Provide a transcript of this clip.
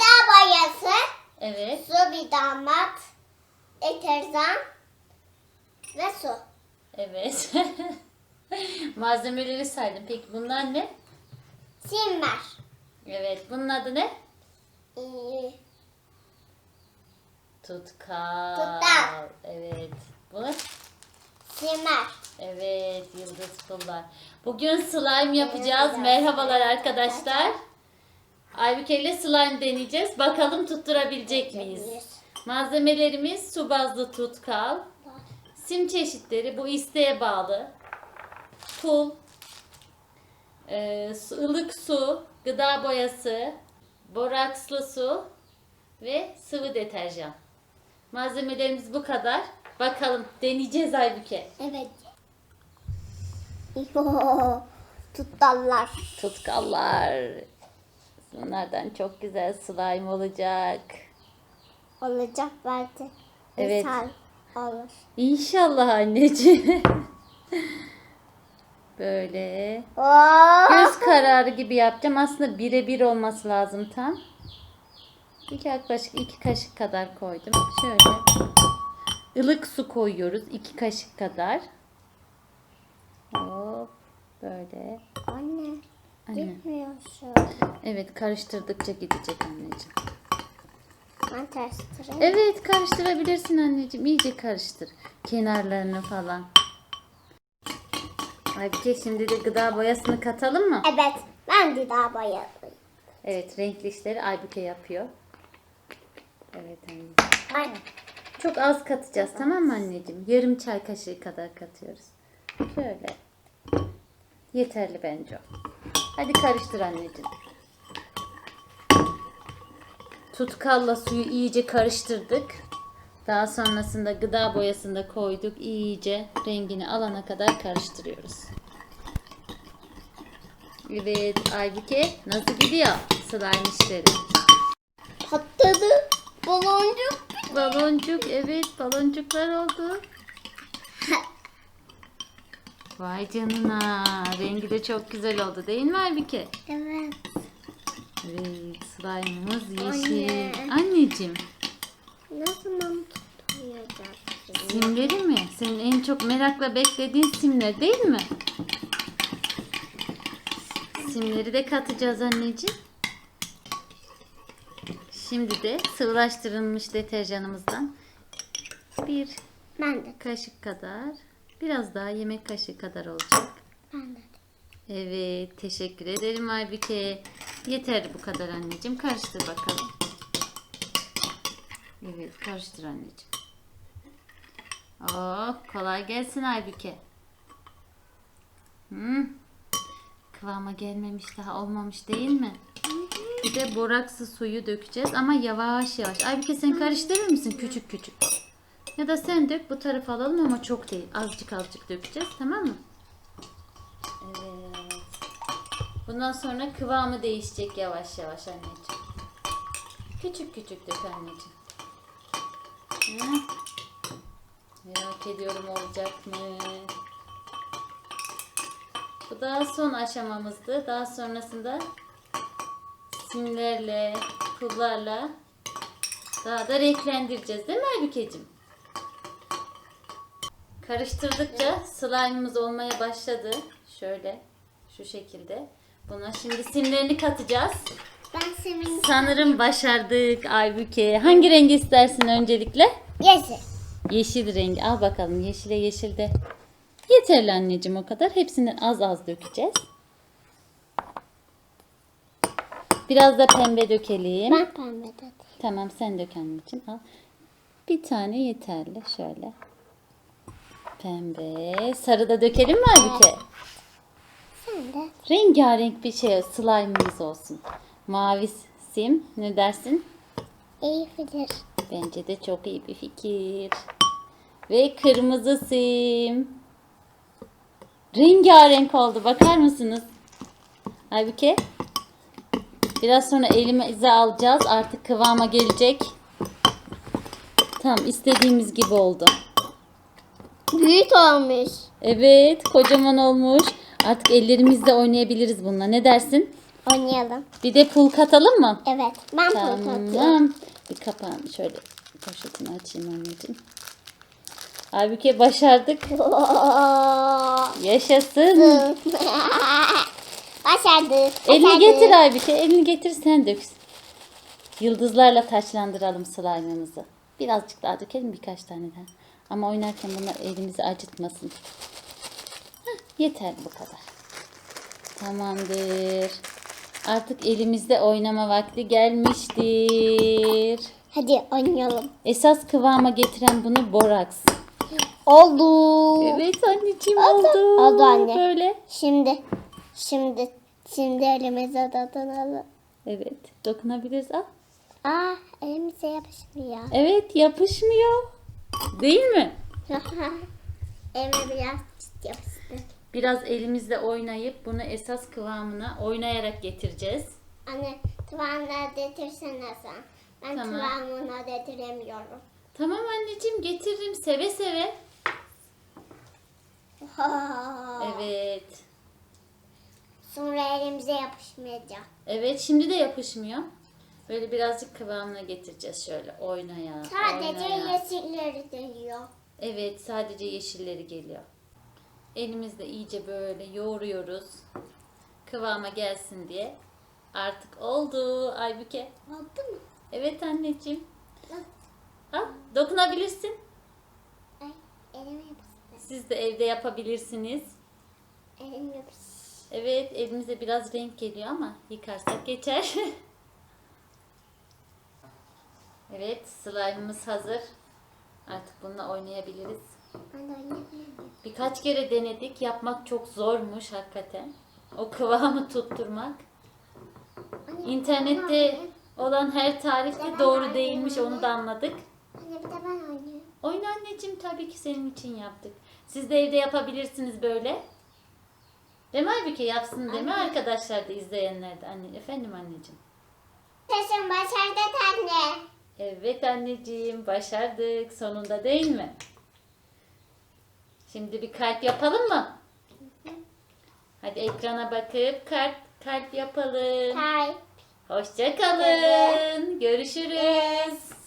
Gıda boyası, Evet. su bir damat, deterjan ve su. Evet. Malzemeleri saydım. Peki bunlar ne? Simmer. Evet. Bunun adı ne? Ee, Tutkal. Tutkal. Evet. Bu? simmer. Evet. Yıldız pullar. Bugün slime yapacağız. Merhabalar arkadaşlar. Aybüke ile slime deneyeceğiz. Bakalım tutturabilecek miyiz? Malzemelerimiz su bazlı tutkal. Sim çeşitleri bu isteğe bağlı. Pul, e, ılık su, gıda boyası, borakslı su ve sıvı deterjan. Malzemelerimiz bu kadar. Bakalım deneyeceğiz Aybüke. Evet. Tuttallar. Tutkallar. Bunlardan çok güzel slime olacak. Olacak belki. Evet. Olur. İnşallah anneciğim. Böyle. Oo. Göz kararı gibi yapacağım. Aslında birebir olması lazım tam. İki yaklaşık iki kaşık kadar koydum. Şöyle. ılık su koyuyoruz. iki kaşık kadar. Hop. Böyle. Anne. Anne. Gitmiyorsun. Evet karıştırdıkça gidecek anneciğim. Ben terstireyim. Evet karıştırabilirsin anneciğim. İyice karıştır. Kenarlarını falan. Aybüke şimdi de gıda boyasını katalım mı? Evet. Ben daha boyadım. Evet renkli işleri Aybüke yapıyor. Evet anneciğim. Ay. Çok az katacağız tamam mı anneciğim? Yarım çay kaşığı kadar katıyoruz. Şöyle. Yeterli bence o. Hadi karıştır anneciğim. Tutkalla suyu iyice karıştırdık. Daha sonrasında gıda boyasını da koyduk. İyice rengini alana kadar karıştırıyoruz. Evet Aybüke nasıl gidiyor slime işleri? Patladı. Baloncuk. Baloncuk evet baloncuklar oldu. Vay canına rengi de çok güzel oldu değil mi Aybüke? Evet. Evet slime'ımız yeşil. Anne. Anneciğim Ne zaman tutmayacaksın? simleri mi? Senin en çok merakla beklediğin simler değil mi? Simleri de katacağız anneciğim. Şimdi de sıvılaştırılmış deterjanımızdan bir Ben de. kaşık kadar, biraz daha yemek kaşığı kadar olacak. Ben de. Evet, teşekkür ederim Aybüke. Yeter bu kadar anneciğim. Karıştır bakalım. Evet, karıştır anneciğim. Oh, kolay gelsin Aybüke. Hmm. Kıvama gelmemiş daha olmamış değil mi? Bir de boraksı suyu dökeceğiz ama yavaş yavaş. Aybüke sen karıştırır mısın küçük küçük? Ya da sen dök bu tarafa alalım ama çok değil. Azıcık azıcık dökeceğiz tamam mı? Evet. Bundan sonra kıvamı değişecek yavaş yavaş anneciğim. Küçük küçük dök anneciğim. Hı? Merak ediyorum olacak mı? Bu daha son aşamamızdı. Daha sonrasında simlerle, pullarla daha da renklendireceğiz değil mi Aybükeciğim? Karıştırdıkça slime'ımız olmaya başladı. Şöyle, şu şekilde. Buna şimdi simlerini katacağız. Ben senin Sanırım başardık Aybüke. Hangi rengi istersin öncelikle? yeşil. Yeşil rengi. Al bakalım yeşile yeşilde. Yeterli anneciğim o kadar. Hepsinden az az dökeceğiz. Biraz da pembe dökelim. Ben pembe dedim. Tamam sen dök anneciğim. Al. Bir tane yeterli. Şöyle. Pembe. Sarı da dökelim mi Aybüke? Sen de. Rengarenk bir şey slime'ımız olsun. Mavi sim. Ne dersin? İyi fikir. Bence de çok iyi bir fikir. Ve kırmızı sim. Rengarenk oldu. Bakar mısınız? Aybüke. Biraz sonra elimize alacağız. Artık kıvama gelecek. Tam istediğimiz gibi oldu. Büyük olmuş. Evet kocaman olmuş. Artık ellerimizle oynayabiliriz bununla. Ne dersin? Oynayalım. Bir de pul katalım mı? Evet. Ben pul atıyorum. Tamam. Bir kapağını şöyle poşetini açayım anneciğim. Halbuki başardık. Yaşasın. Başardık. Elini getir Aybüke. Elini getir sen dök. Yıldızlarla taçlandıralım slime'ımızı. Birazcık daha dökelim birkaç tane daha. Ama oynarken bunlar elimizi acıtmasın. Heh, yeter bu kadar. Tamamdır. Artık elimizde oynama vakti gelmiştir. Hadi oynayalım. Esas kıvama getiren bunu boraks. Oldu. Evet anneciğim Oldu. oldu. Oldu anne. Böyle. Şimdi şimdi şimdi elimize dokunalım. Evet dokunabiliriz. Al. Aa elimize yapışmıyor. Evet yapışmıyor. Değil mi? Elime biraz çıt yapıştı. Biraz elimizle oynayıp bunu esas kıvamına oynayarak getireceğiz. Anne tıvanla getirsene sen. Ben Tamam. tıvanla getiremiyorum. Tamam anneciğim getiririm seve seve. Evet. Sonra elimize yapışmayacak. Evet şimdi de yapışmıyor. Böyle birazcık kıvamına getireceğiz şöyle oynaya. Sadece oynaya. yeşilleri dönüyor. Evet sadece yeşilleri geliyor. Elimizle iyice böyle yoğuruyoruz. Kıvama gelsin diye. Artık oldu Aybüke. Oldu mu? Evet anneciğim. Al dokunabilirsin. Ay elime. Siz de evde yapabilirsiniz. Elim yapıştı. Evet elimize biraz renk geliyor ama yıkarsak geçer. evet slime'ımız hazır. Artık bununla oynayabiliriz. Ben de oynayamıyorum. Birkaç kere denedik. Yapmak çok zormuş hakikaten. O kıvamı tutturmak. Anne, İnternette olan her tarif de doğru değilmiş onu da anladık. Anne bir de ben oynayayım. Oyun anneciğim tabii ki senin için yaptık. Siz de evde yapabilirsiniz böyle. Değil mi Aybüke yapsın değil mi arkadaşlar da izleyenler de anne. Efendim anneciğim. Sesim başardık anne. Evet anneciğim başardık sonunda değil mi? Şimdi bir kalp yapalım mı? Hadi ekrana bakıp kalp kalp yapalım. Tay. Hoşça kalın. Görüşürüz.